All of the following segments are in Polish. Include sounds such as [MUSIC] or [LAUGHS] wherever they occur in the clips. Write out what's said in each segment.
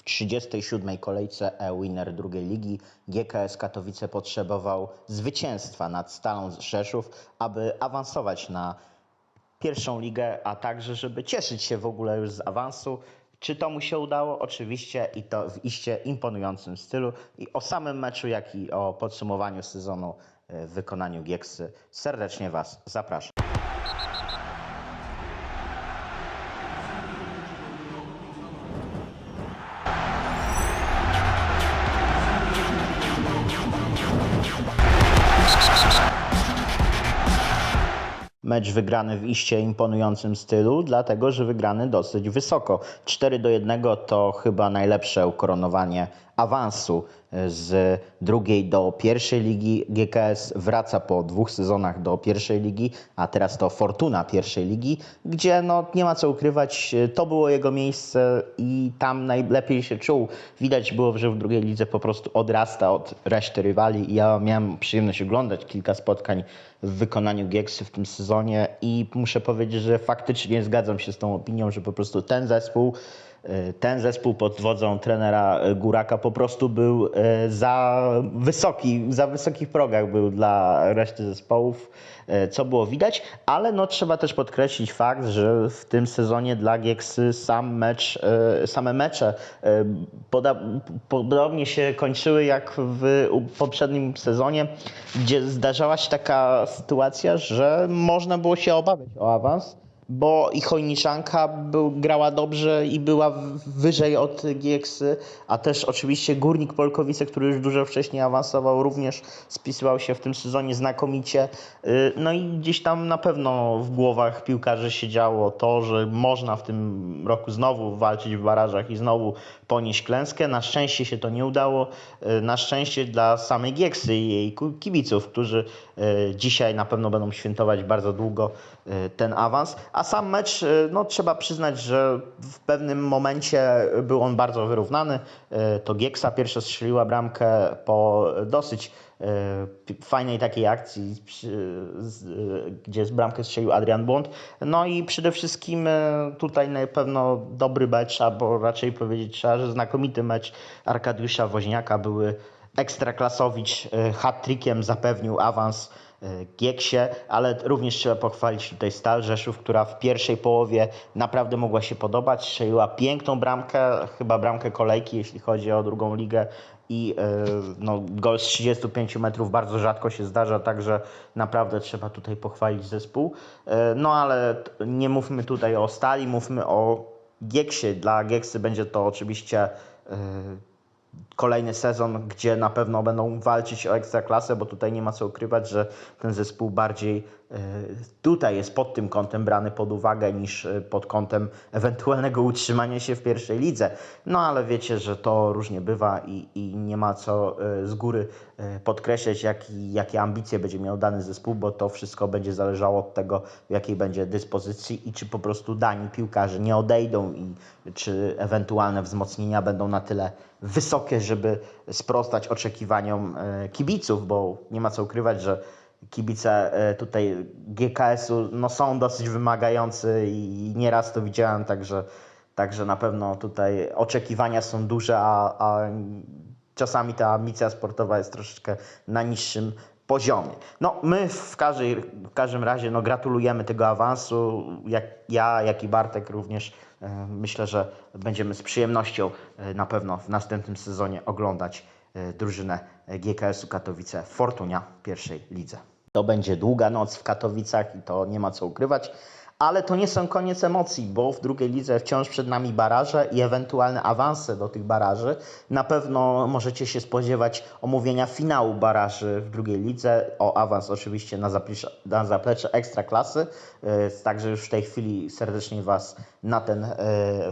W 37. kolejce e-winner drugiej ligi GKS Katowice potrzebował zwycięstwa nad Stalą Rzeszów, aby awansować na pierwszą ligę, a także żeby cieszyć się w ogóle już z awansu. Czy to mu się udało? Oczywiście i to w iście imponującym stylu. I o samym meczu, jak i o podsumowaniu sezonu e, w wykonaniu Gieksy serdecznie Was zapraszam. Mecz wygrany w iście imponującym stylu, dlatego że wygrany dosyć wysoko. 4 do 1 to chyba najlepsze ukoronowanie awansu z drugiej do pierwszej ligi. GKS wraca po dwóch sezonach do pierwszej ligi, a teraz to Fortuna pierwszej ligi, gdzie no, nie ma co ukrywać, to było jego miejsce i tam najlepiej się czuł. Widać było, że w drugiej lidze po prostu odrasta od reszty rywali. Ja miałem przyjemność oglądać kilka spotkań w wykonaniu Gieksy w tym sezonie i muszę powiedzieć, że faktycznie zgadzam się z tą opinią, że po prostu ten zespół e, ten zespół pod wodzą trenera Góraka po prostu był e, za wysoki, za wysokich progach był dla reszty zespołów, e, co było widać, ale no trzeba też podkreślić fakt, że w tym sezonie dla Gieksy sam mecz, e, same mecze podobnie się kończyły jak w poprzednim sezonie, gdzie zdarzała się taka sytuacja, że można było się obawiać o awans bo i Chojniczanka był, grała dobrze i była wyżej od Gieksy, a też oczywiście Górnik Polkowice, który już dużo wcześniej awansował, również spisywał się w tym sezonie znakomicie. Y, No i gdzieś tam na pewno w głowach piłkarzy się działo to, że można w tym roku znowu walczyć w barażach i znowu ponieść klęskę. Na szczęście się to nie udało. Y, Na szczęście dla samej Gieksy i jej kibiców, którzy y, dzisiaj na pewno będą świętować bardzo długo ten awans. A sam mecz, y, no trzeba przyznać, że w pewnym momencie był on bardzo wyrównany. Y, To Gieksa pierwsza strzeliła bramkę po dosyć y, fajnej takiej akcji, y, gdzie z bramkę strzelił Adrian Błąd. No i przede wszystkim y, tutaj na pewno dobry mecz, albo raczej powiedzieć trzeba, że znakomity mecz Arkadiusza Woźniaka były Ekstraklasowicz y, hat-trickiem zapewnił awans y, Gieksie, ale również trzeba pochwalić tutaj Stal Rzeszów, która w pierwszej połowie naprawdę mogła się podobać. Strzeliła piękną bramkę, chyba bramkę kolejki, jeśli chodzi o drugą ligę. I y, no, gol z 35 metrów bardzo rzadko się zdarza, także naprawdę trzeba tutaj pochwalić zespół. Y, No ale nie mówmy tutaj o Stali, mówmy o Gieksie. Dla Gieksy będzie to oczywiście kolejny sezon, gdzie na pewno będą walczyć o ekstraklasę, bo tutaj nie ma co ukrywać, że ten zespół bardziej e, tutaj jest pod tym kątem brany pod uwagę niż e, pod kątem [LAUGHS] ewentualnego utrzymania się w pierwszej lidze. No ale wiecie, że to różnie bywa i, i nie ma co e, z góry podkreślać, jaki, jakie ambicje będzie miał dany zespół, bo to wszystko będzie zależało od tego, w jakiej będzie dyspozycji i czy po prostu dani piłkarze nie odejdą i czy ewentualne wzmocnienia będą na tyle wysokie, żeby sprostać oczekiwaniom e, kibiców, bo nie ma co ukrywać, że kibice e, tutaj GKS-u no, są dosyć wymagający i nieraz to widziałem, także, także na pewno tutaj oczekiwania są duże, a, a czasami ta ambicja sportowa jest troszeczkę na niższym poziomie. No my w, każdej, w każdym razie no, gratulujemy tego awansu. Jak ja, jak i Bartek również e, myślę, że będziemy z przyjemnością e, na pewno w następnym sezonie oglądać e, drużynę GKS-u Katowice Fortunia w pierwszej lidze. To będzie długa noc w Katowicach i to nie ma co ukrywać. Ale to nie są koniec emocji, bo w drugiej lidze wciąż przed nami baraże i ewentualne awanse do tych baraży. Na pewno możecie się spodziewać omówienia finału baraży w drugiej lidze. O awans oczywiście na zaplecze, na zaplecze. E, Także już w tej chwili serdecznie Was na ten e,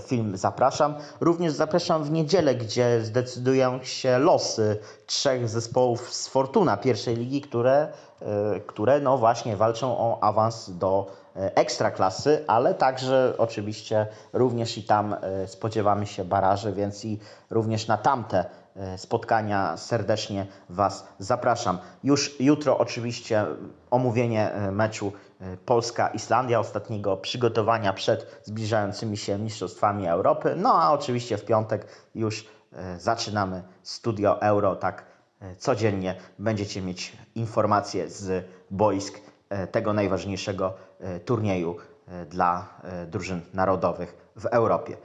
film zapraszam. Również zapraszam w niedzielę, gdzie zdecydują się losy trzech zespołów z Fortuna pierwszej ligi, które, e, które no właśnie walczą o awans do ekstraklasy, ale także oczywiście również i tam e, spodziewamy się baraży, więc i również na tamte e, spotkania serdecznie Was zapraszam. Już jutro oczywiście omówienie e, meczu e, Polska-Islandia, ostatniego przygotowania przed zbliżającymi się Mistrzostwami Europy. No a oczywiście w piątek już e, zaczynamy Studio Euro, tak e, codziennie będziecie mieć informacje z boisk e, tego najważniejszego e, turnieju e, dla e, drużyn narodowych w Europie.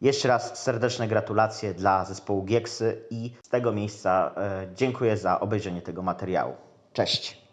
Jeszcze raz serdeczne gratulacje dla zespołu Gieksy i z tego miejsca e, dziękuję za obejrzenie tego materiału. Cześć!